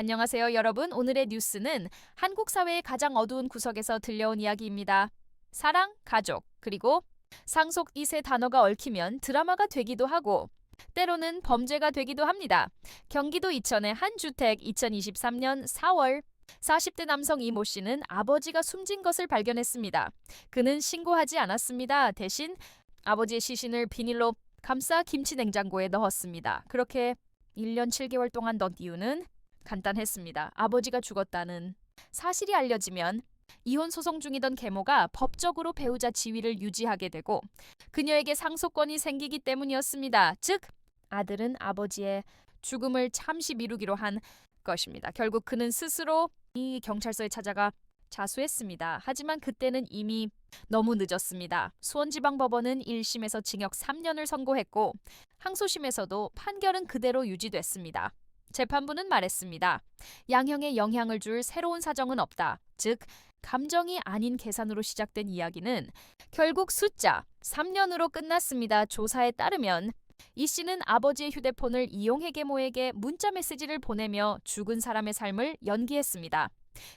안녕하세요, 여러분. 오늘의 뉴스는 한국 사회의 가장 어두운 구석에서 들려온 이야기입니다. 사랑, 가족, 그리고 상속 이 세 단어가 얽히면 드라마가 되기도 하고 때로는 범죄가 되기도 합니다. 경기도 이천의 한 주택 2023년 4월 40대 남성 이모 씨는 아버지가 숨진 것을 발견했습니다. 그는 신고하지 않았습니다. 대신 아버지의 시신을 비닐로 감싸 김치 냉장고에 넣었습니다. 그렇게 1년 7개월 동안 넣은 이유는 간단했습니다. 아버지가 죽었다는 사실이 알려지면 이혼 소송 중이던 계모가 법적으로 배우자 지위를 유지하게 되고 그녀에게 상속권이 생기기 때문이었습니다. 즉 아들은 아버지의 죽음을 잠시 미루기로 한 것입니다. 결국 그는 스스로 이 경찰서에 찾아가 자수했습니다. 하지만 그때는 이미 너무 늦었습니다. 수원지방법원은 1심에서 징역 3년을 선고했고 항소심에서도 판결은 그대로 유지됐습니다. 재판부는 말했습니다. 양형에 영향을 줄 새로운 사정은 없다. 즉, 감정이 아닌 계산으로 시작된 이야기는 결국 숫자 3년으로 끝났습니다. 조사에 따르면 이 씨는 아버지의 휴대폰을 이용해 계모에게 문자 메시지를 보내며 죽은 사람의 삶을 연기했습니다.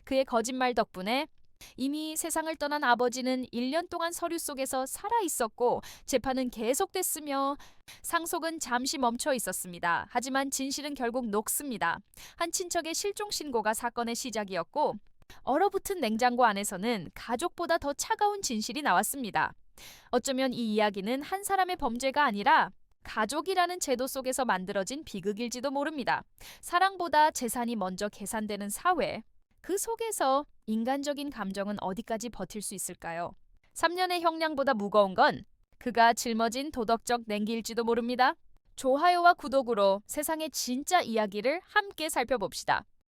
그의 거짓말 덕분에 이미 세상을 떠난 아버지는 1년 동안 서류 속에서 살아 있었고 재판은 계속됐으며 상속은 잠시 멈춰 있었습니다. 하지만 진실은 결국 녹습니다. 한 친척의 실종 신고가 사건의 시작이었고 얼어붙은 냉장고 안에서는 가족보다 더 차가운 진실이 나왔습니다. 어쩌면 이 이야기는 한 사람의 범죄가 아니라 가족이라는 제도 속에서 만들어진 비극일지도 모릅니다. 사랑보다 재산이 먼저 계산되는 사회. 그 속에서 인간적인 감정은 어디까지 버틸 수 있을까요? 3년의 형량보다 무거운 건 그가 짊어진 도덕적 냉기일지도 모릅니다. 좋아요와 구독으로 세상의 진짜 이야기를 함께 살펴봅시다.